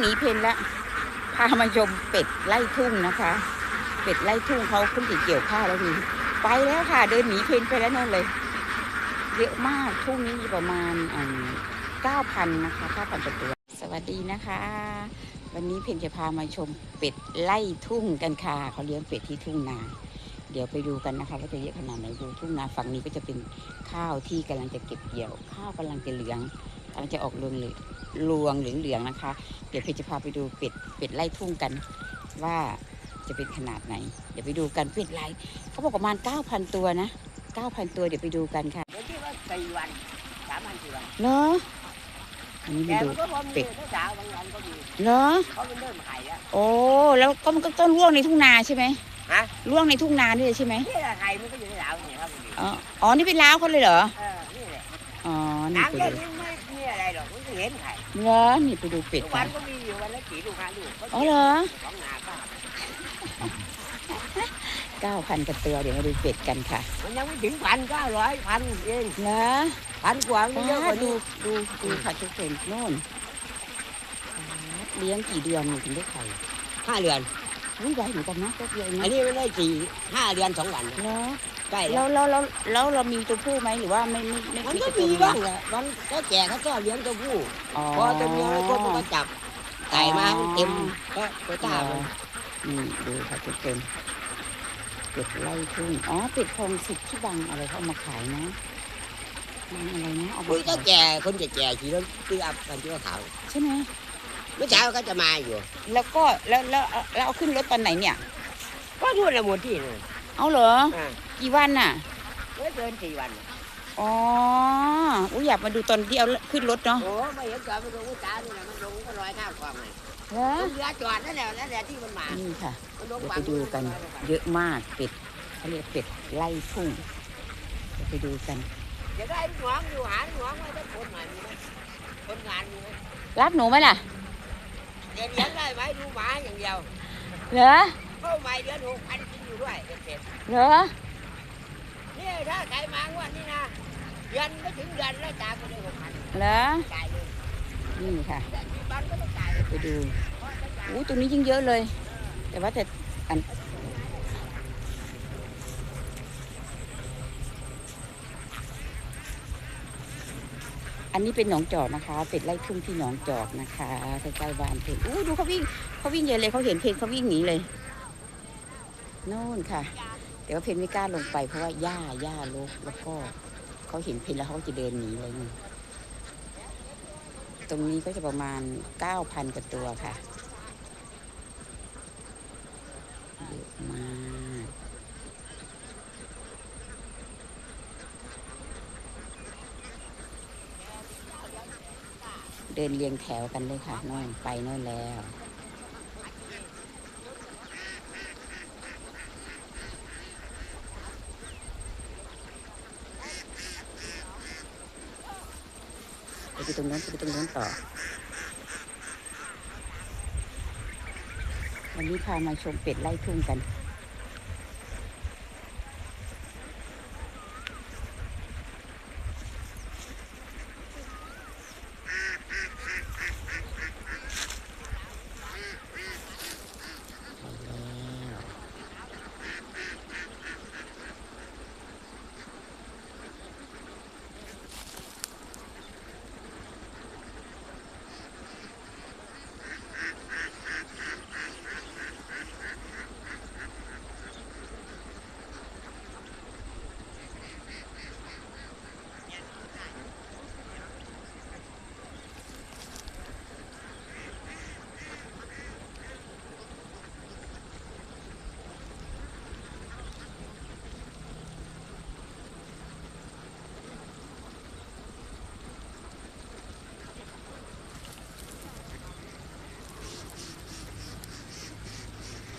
หนีเพนละพามาชมเป็ดไล่ทุ่งนะคะ เป็ดไล่ทุ่งเขาเพิ่งจะเกี่ยวข้าวแล้วนี่ไปแล้วค่ะ เดินหนีเพนไปแล้วนั่นเลยเยอะมากทุ่งนี้ประมาณเก้าพันนะคะเก้าพันตัว สวัสดีนะคะ วันนี้เพนจะพามาชมเป็ดไล่ทุ่งกันค่ะเขาเลี้ยงเป็ดที่ทุ่งนาเดี๋ยวไปดูกันนะคะว่าจะเยอะขนาดไหนดูทุ่งนาฝั่งนี้ก็จะเป็นข้าวที่กำลังจะเก็บเกี่ยว ข้าวกำลังจะเหลืองกำลังจะออกรวงเลือง รวงเหลืองๆนะคะ เดี๋ยวเพนจะพาไปดูเป็ดเป็ดไล่ทุ่งกันว่าจะเป็นขนาดไหน เดี๋ยวไปดูกันเป็ดไล่เขาบอกประมาณ 9,000 ตัวนะ 9,000 ตัวเดี๋ยวไปดูกันค่ะเดี๋ยวที่ว่าสี่วันสามวันสี่วันเหรออันนี้แต่มาดูมันก็พอมีเป็ดถ้าสาวบางวันก็มีเหรอเขาเป็นเริ่มไข่แล้ว โอ้แล้วก็มันก็ต้นร่วงในทุ่งนาใช่ไหมฮะ ร่วงในทุ่งนาด้วยใช่ไหมนี่แหละไข่มันก็อยู่ในสาวนี่ครับคุณอ๋ออ๋อนี่เป็นล้าวเขาเลยเหรอเออนี่แหละอ๋อนี่น้ำไปแค่ดูนี้ไม่ มีอะไรหรอกมันก็เห็นไข่เหรอนี่ไปดูเป็ดทุกกัวันนก็มีอยู่วันละกี่ลูกห้าลูกขาอ๋อเหรอ สองหนาป้าเก้าพันกว่าตัวเดี๋ยวมาดูเป็ดกันค่ะมันยังไม่ถึงพันเก้าร้อยพันเองเหรอพันกว่ามันเยอะกว่าดูนี้ดูดูค่ะทุกคนนู่นเลี้ยงกี่เดือนถึงได้ไข่ห้าเดือนอุ้ยใหญ่เหมือนกันนะแป๊บเดียวเองอันนะนี้มันได้สี่ห้าเดือนสองวันเหรอ ใกล้แล้แล้ววแล้วแล้วแล้วเรามีตัวผู้ไหมหรือว่าไม่ไม่ไม่มันมีก็แต่ตัวมีเมียบ้างแหละมันก็แก่เขาชอบเลี้ยงตัวผู้อ๋อพอตัวเมียแล้วก็มันก็จับไก่มาเต็มก็ก็จ้ามันนี่ดูค่ะทุกคนเป็ดไล่ทุ่งอ๋อเป็ดคลองสิบที่บังอะไรเขาเอามาขายนะมันอะไรนะเอาคุมายก็ขายแก่คนแก่ๆขี่รถตื้ออัพกันที่ว่าขาวใช่ไหมเมื่อเช้าก็จะมาอยู่ แล้วก็แล้วแล้วแล้วเอาขึ้นรถตอนไหนเนี่ย ก็ทั่วละหมดที่เลยเอาเหรอ อ่า กี่วันน่ะไม่เกินสี่วันอ๋ออุ้ยอยากมาดูตอนที่เอาขึ้นรถเนาะโอ้ไม่เห็นจอดมันลงเมื่อเช้านี่แหละมันลงก็ลอยข้ามคลองเลยเหรอมันเรือจอดนั่นแหละนั่นแหละที่มันมานี่ค่ะมันลงเดี๋ยวฝั่ไปงดูกัน เยอะมากเป็ดเขาเรียกเป็ดไล่ทุ่งเดี๋ยวไปดูกันเดี๋ยวได้หวงอยู่หาหวงไว้ถ้าคนมามีไหมคนงานมีไหมรับหนูไหมล่ะเดี๋ยวเลี้ยงได้ไหมดูหมาอย่างเดียวเหรอเข้าใหม่เดือนหกพันกินอยู่ด้วยเสร็จเหรอ ๆนี่ถ้าใครมางวดนี้นะเดือนไม่ถึงเดือนแล้วจ่ายไปเลยหกพันเหรอจ่ายเลยนี่ค่ะ แต่ที่บ้านก็ต้องจ่ายไปดูอู้ตรงนี้ยิ่งเยอะเลย แต่ว่าแต่อันอันนี้เป็นหนองจอกนะคะ เป็ดไล่ทุ่งที่หนองจอกนะคะใกล้ๆบ้านเพนอู้ดูเขาวิ่งเขาวิ่งเยอะเลยเขาเห็นเพนเขาวิ่งหนีเลยนู่นค่ะ แต่ว่าเพนไม่กล้าลงไปเพราะว่าหญ้าหญ้าลกแล้วก็เขาเห็นเพนแล้วเขาจะเดินหนีเลยนี่ตรงนี้ก็จะประมาณเก้าพันกว่าตัวค่ะเยอะมาก เดินเรียงแถวกันเลยค่ะโน่นไปโน่นแล้ว ไปตรงนั้นไปตรงนั้นต่อ วันนี้พามาชมเป็ดไล่ทุ่งกัน ไปแล้ว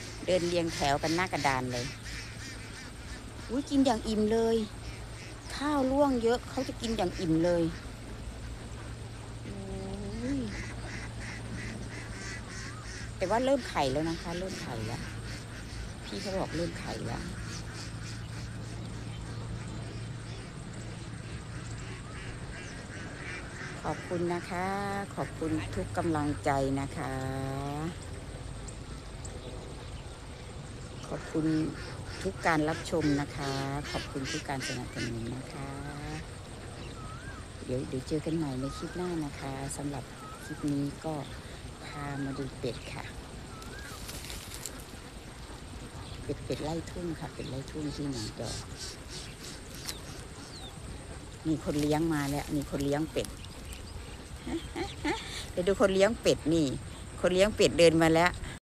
เดินเรียงแถวกันหน้ากระดานเลย อุ้ยกินอย่างอิ่มเลย ข้าวล่วงเยอะเขาจะกินอย่างอิ่มเลยโอ้ยแต่ว่าเริ่มไข่แล้วนะคะ เริ่มไข่แล้ว พี่เขาบอกเริ่มไข่แล้วขอบคุณนะคะ ขอบคุณทุกกำลังใจนะคะ ขอบคุณทุกการรับชมนะคะ ขอบคุณทุกการสนับสนุนนะคะ เดี๋ยวเดี๋ยวเจอกันใหม่ในคลิปหน้านะคะสำหรับคลิปนี้ก็พามาดูเป็ดค่ะ เป็ดเป็ดไล่ทุ่งค่ะ เป็ดไล่ทุ่งที่หนองจอกมีคนเลี้ยงมาแล้ว มีคนเลี้ยงเป็ดเดี๋ยวดูคนเลี้ยงเป็ดนี่ คนเลี้ยงเป็ดเดินมาแล้ว